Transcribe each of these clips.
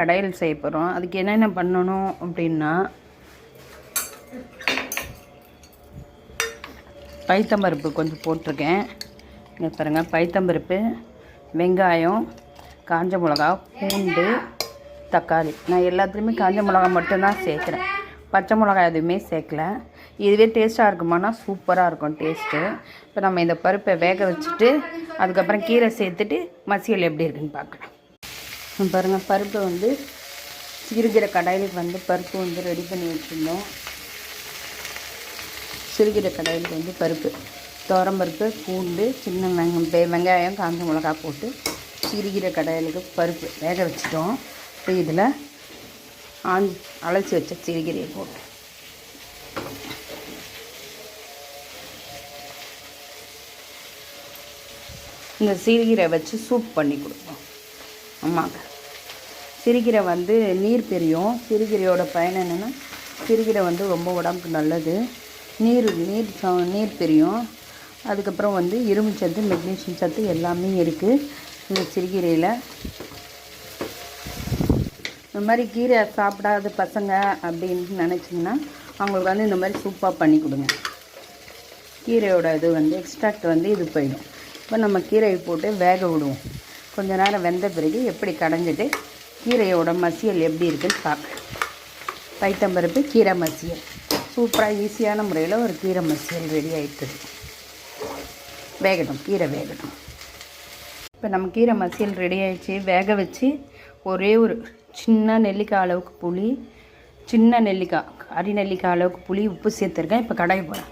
கடையில் செய்ய போகிறோம் அதுக்கு என்னென்ன பண்ணணும் அப்படின்னா பைத்தம்பருப்பு கொஞ்சம் போட்டிருக்கேன். இங்கே பாருங்கள் பைத்தம்பருப்பு வெங்காயம் காஞ்ச மிளகா பூண்டு தக்காளி. நான் எல்லாத்துலேயுமே காஞ்ச மிளகா மட்டும்தான் சேர்க்குறேன். பச்சை மிளகா எதுவுமே சேர்க்கல. இதுவே டேஸ்ட்டாக இருக்குமானா சூப்பராக இருக்கும் டேஸ்ட்டு இப்போ நம்ம இந்த பருப்பை வேக வச்சுட்டு அதுக்கப்புறம் கீரை சேர்த்துட்டு மசியல் எப்படி இருக்குன்னு பார்க்கலாம். பாருங்கள் பருப்பை வந்து சிறுகிற கடாயில் வந்து பருப்பு வந்து ரெடி பண்ணி வச்சுருந்தோம். சிறுகிற கடாயில் வந்து பருப்பு. துவரம்பருப்பு பூண்டு சின்ன வெங்காயம் வெங்காயம் காஞ்ச மிளகா போட்டு சிறுகிற கடாயிலுக்கு பருப்பு வேக வச்சிட்டோம். இப்போ இதில் ஆஞ்சி அலசி வச்ச சிறுகீரையை போட்டு. இந்த சீரகீரை வச்சு சூப் பண்ணி கொடுப்போம். ஆமாங்க சிறுகீரை வந்து நீர் பிரியும். சிறுகீரையோட பயன் என்னென்னா சிறுகீரை வந்து ரொம்ப உடம்புக்கு நல்லது. நீர் நீர் ச- நீர் பிரியும். அதுக்கப்புறம் வந்து இரும்பு சத்து மெக்னீஷியம் சத்து எல்லாமே இருக்குது இந்த சிறுகீரையில். இந்த மாதிரி கீரை சாப்பிடாத பசங்க அப்படின்னு நினச்சிங்கன்னா அவங்களுக்கு வந்து இந்த மாதிரி சூப்பாக பண்ணி கொடுங்க. கீரையோட இது வந்து எக்ஸ்ட்ராக்ட் வந்து இது போயிடும். இப்போ நம்ம கீரையை போட்டு வேக விடுவோம். கொஞ்ச நேரம் வெந்த பிறகு எப்படி கடைஞ்சிட்டு கீரையோட மசியல் எப்படி இருக்குன்னு பார்க்குறேன் பைத்தம்பருப்பு கீரை மசியல். சூப்பராக ஈஸியான முறையில் ஒரு கீரை மசியல் ரெடி ஆகிட்டுது வேகட்டும் கீரை வேகட்டும். இப்போ நம்ம கீரை மசியல் ரெடி ஆகிடுச்சு வேக வச்சு ஒரே ஒரு சின்ன நெல்லிக்காய் அளவுக்கு புளி சின்ன நெல்லிக்காய் அரி நெல்லிக்காய் அளவுக்கு புளி உப்பு சேர்த்துருக்கேன். இப்போ கடாய் போகிறேன்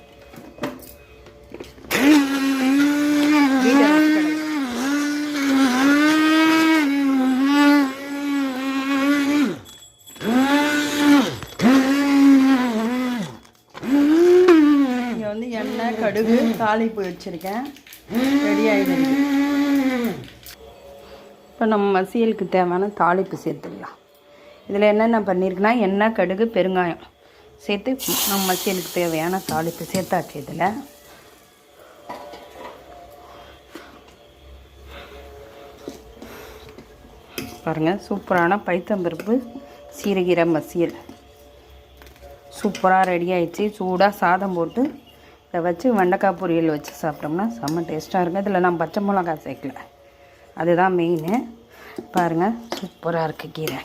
இங்கே வந்து எண்ணெய் கடுகு தாளிப்பு வச்சுருக்கேன். ரெடி ஆகிடுது இப்போ நம்ம மசியலுக்கு தேவையான தாளிப்பு சேர்த்துக்கலாம். இதில் என்னென்ன பண்ணியிருக்குன்னா எண்ணெய் கடுகு பெருங்காயம் சேர்த்து நம்ம மசியலுக்கு தேவையான தாளிப்பு சேர்த்தாச்சு இதில். பாருங்கள் சூப்பரான பைத்தம்பருப்பு சீரகீரை மசியல். சூப்பராக ரெடி ஆயிடுச்சு. சூடாக சாதம் போட்டு இதை வச்சு வெண்டைக்காய் பொரியல் வச்சு சாப்பிட்டோம்னா செம்ம டேஸ்ட்டாக இருக்கும். இதில் நான் பச்சை மிளகா சேர்க்கல. அதுதான் மெயின் பாருங்கள் சூப்பராக இருக்குது கீரை.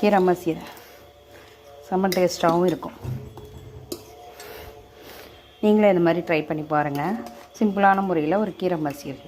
கீரை மசியல். செம்ம டேஸ்ட்டாகவும் இருக்கும். நீங்களே இந்த மாதிரி ட்ரை பண்ணி பாருங்கள் சிம்பிளான முறையில் ஒரு கீரை மசியல்.